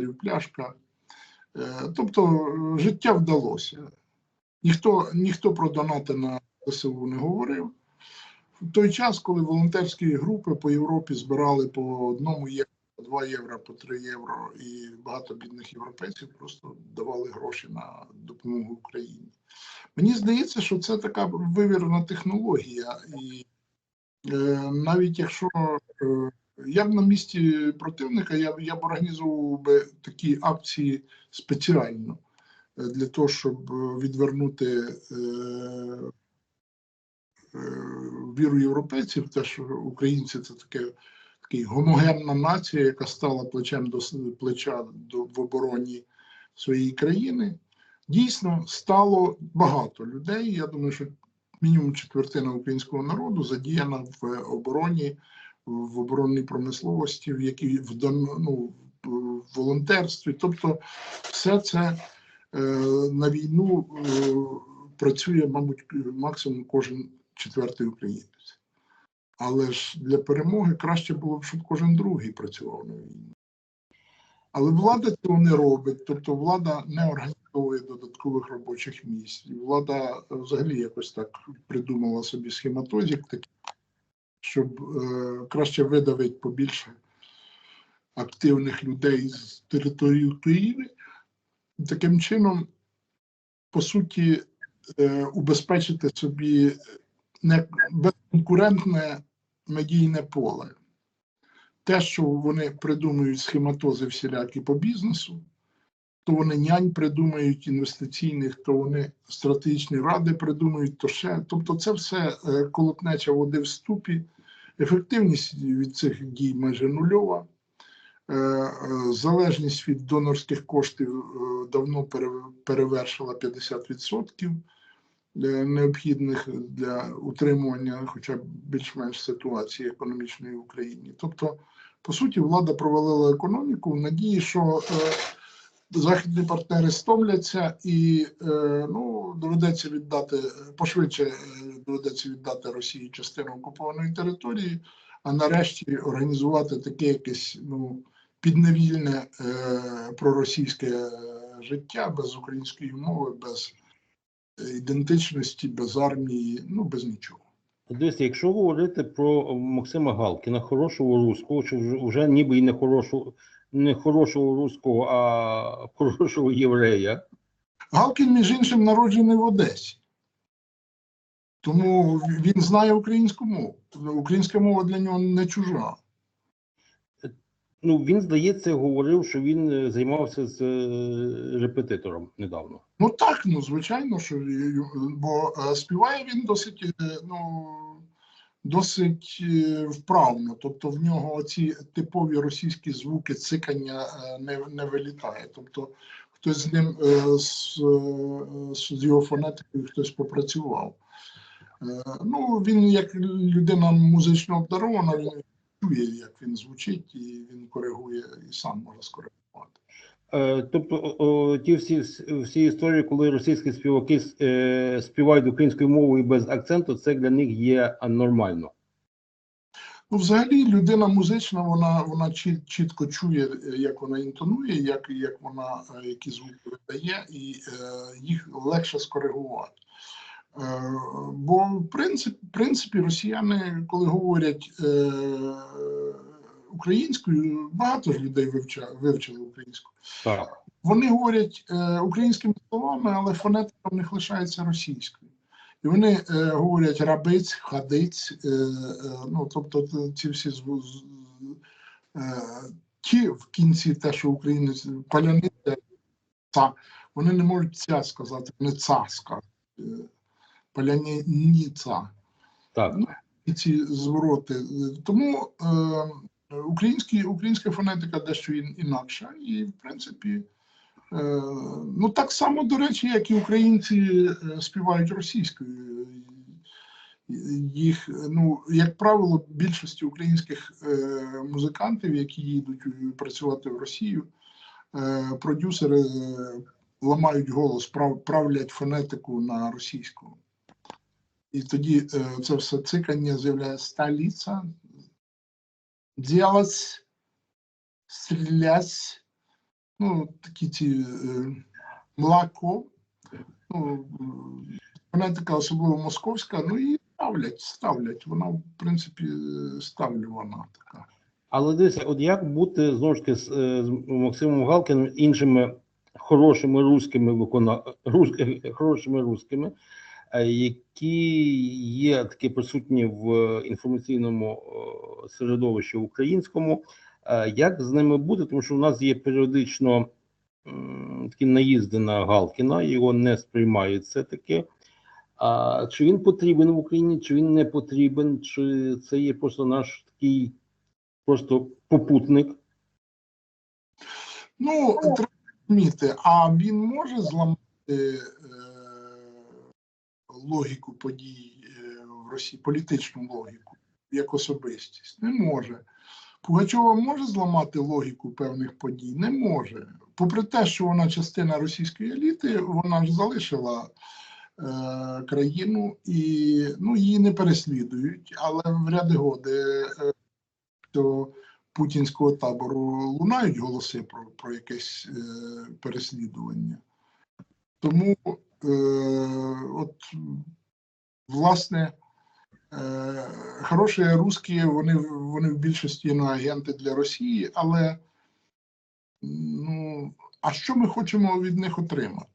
доларів пляшка. Е, Тобто життя вдалося. Ніхто, ніхто про донати на ЗСУ не говорив. В той час, коли волонтерські групи по Європі збирали по одному євро, по 2 євро, по 3 євро, і багато бідних європейців просто давали гроші на допомогу Україні. Мені здається, що це така вивірена технологія, і е, навіть якщо е, я б на місці противника, я, я б організовував би такі акції спеціально е, для того, щоб е, відвернути е, е, віру європейців, те, що українці це таке. Такий гомогенна нація, яка стала плечем до плеча до в обороні своєї країни. Дійсно, стало багато людей. Я думаю, що мінімум четвертина українського народу задіяна в обороні, в оборонній промисловості, в якій в ну, волонтерстві. Тобто, все це е, на війну е, працює, мабуть, максимум кожен четвертий українець. Але ж для перемоги краще було б, щоб кожен другий працював на війні. Але влада цього не робить, тобто влада не організовує додаткових робочих місць. Влада е, взагалі якось так придумала собі схематозик, такий, щоб е, краще видавити побільше активних людей з території України. Таким чином, по суті, е, убезпечити собі не безконкурентне медійне поле. Те, що вони придумують схематози всілякі по бізнесу, то вони нянь придумають інвестиційних, то вони стратегічні ради придумають, то ще. Тобто, це все е, колотнеча води в ступі. Ефективність від цих дій майже нульова. Е, е, Залежність від донорських коштів давно перевершила 50% е, необхідних для утримування, хоча б більш-менш ситуації економічної в Україні. Тобто, по суті, влада провалила економіку в надії, що західні партнери стомляться і е, ну, доведеться віддати пошвидше е, доведеться віддати Росії частину окупованої території, а нарешті організувати таке якесь ну, підневільне е, проросійське життя без української мови, без ідентичності, без армії, ну без нічого. Дивіться, якщо говорити про Максима Галкіна, хорошого руського, чи вже ніби і не хорошого, не хорошого руського, а хорошого єврея. Галкін, між іншим, народжений в Одесі. Тому він знає українську мову. Українська мова для нього не чужа. Ну, він, здається, говорив, що він е, займався з е, репетитором недавно. Ну так, ну звичайно, що бо е, співає він досить, ну, досить е, вправно. Тобто в нього ці типові російські звуки цикання е, не, не вилітає. Тобто хтось з ним е, з, з його фонетикою хтось попрацював. Ну, він як людина музично обдарована, він чує, як він звучить, і він коригує і сам може скоригувати. Е, тобто, ті всі, всі історії, коли російські співаки е, співають українською мовою без акценту, це для них є нормально. Ну, взагалі, людина музична, вона, вона чітко чує, як вона інтонує, як, як вона е, які звуки видає, і е, їх легше скоригувати. Е, бо, в принципі, в принципі, росіяни, коли говорять е, українською, багато ж людей вивча, вивчили українську. Так. Вони говорять е, українськими словами, але фонетика в них лишається російською. І вони е, говорять рабиць, хадиць, е, е, ну тобто ці всі з- е, ті в кінці те, що українець паляниця, та, вони не можуть ця сказати, не ця сказати. Е, Паляниця Так. і ці звороти. Тому е, українські, українська фонетика дещо інакша, і в принципі, е, ну так само, до речі, як і українці е, співають російською. Їх, ну, як правило, більшості українських е, музикантів, які їдуть працювати в Росію, продюсери ламають голос, прав, правлять фонетику на російську. І тоді це все цикання з'являється столиця, делать, стрілять. ну, такі ці е, млако, ну, м, фонетика, особливо московська, ну і ставлять, ставлять. Вона, в принципі, е, ставлювана така. Але дивіться, от як бути знову ж таки з, е, з Максимом Галкіним іншими хорошими руськими викона... рус... е, хорошими руськими, які є такі присутні в інформаційному е, середовищі українському. Е, Як з ними бути? Тому що у нас є періодично такі наїзди на Галкіна, його не сприймають все таки. А чи він потрібен в Україні, чи він не потрібен, чи це є просто наш такий просто попутник. Ну, треба розуміти, а він може зламати е, логіку подій е, в Росії, політичну логіку, як особистість? Не може. Пугачова може зламати логіку певних подій? Не може. Попри те, що вона частина російської еліти, вона ж залишила е, країну і ну, її не переслідують, але в ряди годи е, то путінського табору лунають голоси про, про якесь е, переслідування. Тому, от, власне, е, хороші русські, вони, вони в більшості агенти для Росії, але ну, а що ми хочемо від них отримати?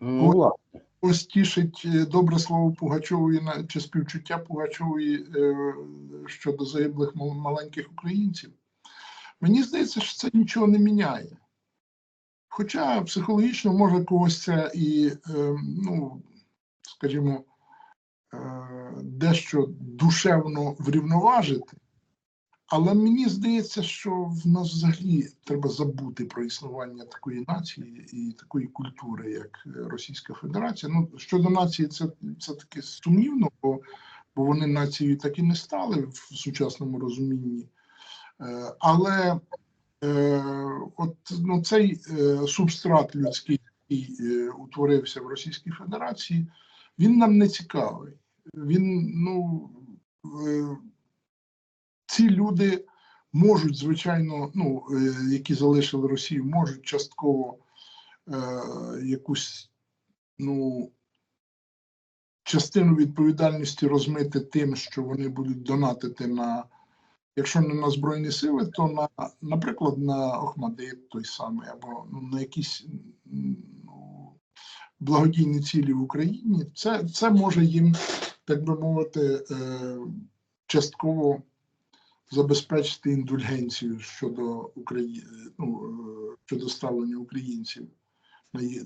Ну, власне. Ось тішить е, добре слово Пугачової чи співчуття Пугачової е, щодо загиблих маленьких українців. Мені здається, що це нічого не міняє. Хоча психологічно може когось це і, е, ну, скажімо, е, дещо душевно врівноважити, але мені здається, що в нас взагалі треба забути про існування такої нації і такої культури, як Російська Федерація. Ну щодо нації, це, це таки сумнівно, бо, бо вони нацією так і не стали в сучасному розумінні. Е, Але от ну, цей е, субстрат людський, який е, утворився в Російській Федерації, він нам не цікавий. Він, ну, е, ці люди можуть, звичайно, ну, е, які залишили Росію, можуть частково е, якусь ну, частину відповідальності розмити тим, що вони будуть донатити на, якщо не на Збройні Сили, то на, наприклад, на Охмадит той самий, або ну, на якісь ну, благодійні цілі в Україні. Це, це може їм, так би мовити, е, частково забезпечити індульгенцію щодо України, ну, е, щодо ставлення українців на їх,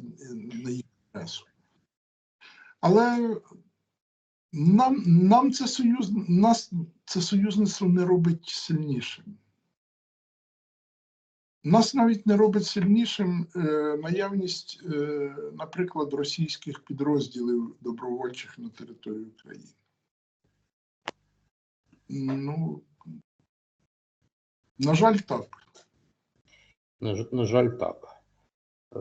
інтересу. Але нам, нам це союз, нас це союзництво не робить сильнішим. Нас навіть не робить сильнішим е, наявність, е, наприклад, російських підрозділів добровольчих на території України. Ну, на жаль, так. На, на жаль, так. Е,